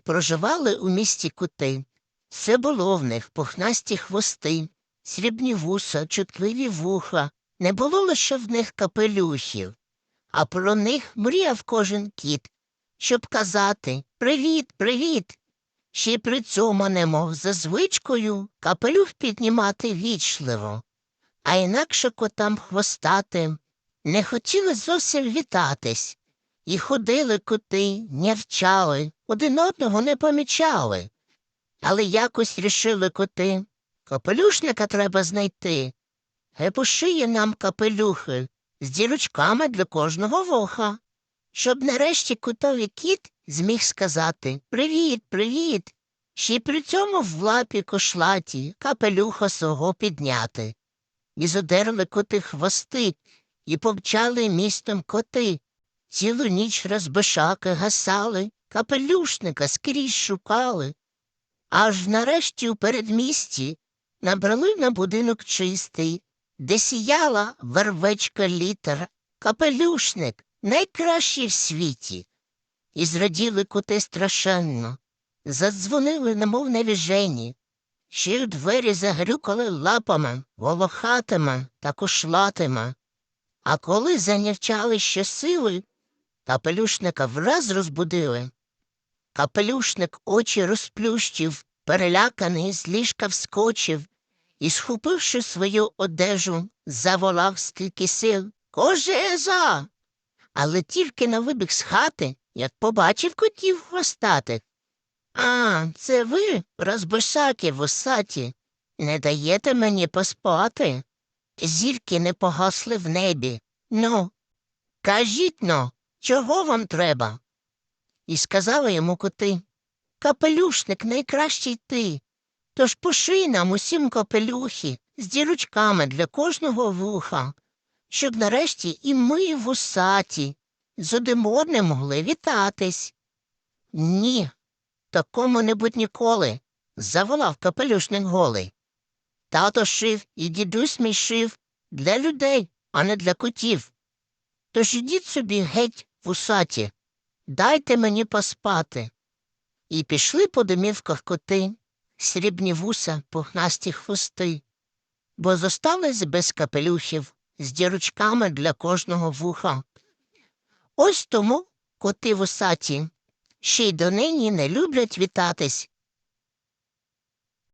проживали у місті кути. Все було в них пухнасті хвости, срібні вуса, чутливі вуха. Не було лише в них капелюхів, а про них мріяв кожен кіт, щоб казати Привіт, привіт. Ще при цьому не мов за звичкою капелюх піднімати вічливо, а інакше котам хвостатим не хотіли зовсім вітатись. І ходили коти, нявчали, один одного не помічали. Але якось рішили коти. Капелюшника треба знайти. Гей пошиє нам капелюхи з дірочками для кожного вуха, щоб нарешті котовий кіт зміг сказати Привіт, привіт. Ще й при цьому в лапі кошлаті капелюха свого підняти. І задерли коти хвости, і помчали містом коти. Цілу ніч розбишаки гасали, капелюшника скрізь шукали. Аж нарешті у передмісті набрали на будинок чистий, де сіяла вервечка літер, капелюшник найкращий в світі. І зраділи коти страшенно, задзвонили, немов навіжені, ще й у двері загрюкали лапами, волохатими та кошлатими. А коли занявчали ще сили, капелюшника враз розбудили. Капелюшник очі розплющив, переляканий з ліжка вскочив і, схопивши свою одежу, заволав скільки сил Кожеза. Але тільки на вибіг з хати, як побачив котів хвостатих. А, це ви, розбишаки вусаті, не даєте мені поспати? Зірки не погасли в небі. Ну, кажіть но, чого вам треба? І сказали йому коти Капелюшник найкращий ти. Тож поший нам усім капелюхи з дірочками для кожного вуха, щоб нарешті і ми вусаті з один одним могли вітатись. Ні, такому не будь ніколи, заволав капелюшник голий. Тато шив і дідусь мій шив для людей, а не для котів. Тож ідіть собі геть вусаті, дайте мені поспати. І пішли по домівках коти, срібні вуса, пухнасті хвости, бо зостались без капелюхів з дірочками для кожного вуха. Ось тому коти вусаті ще й донині не люблять вітатись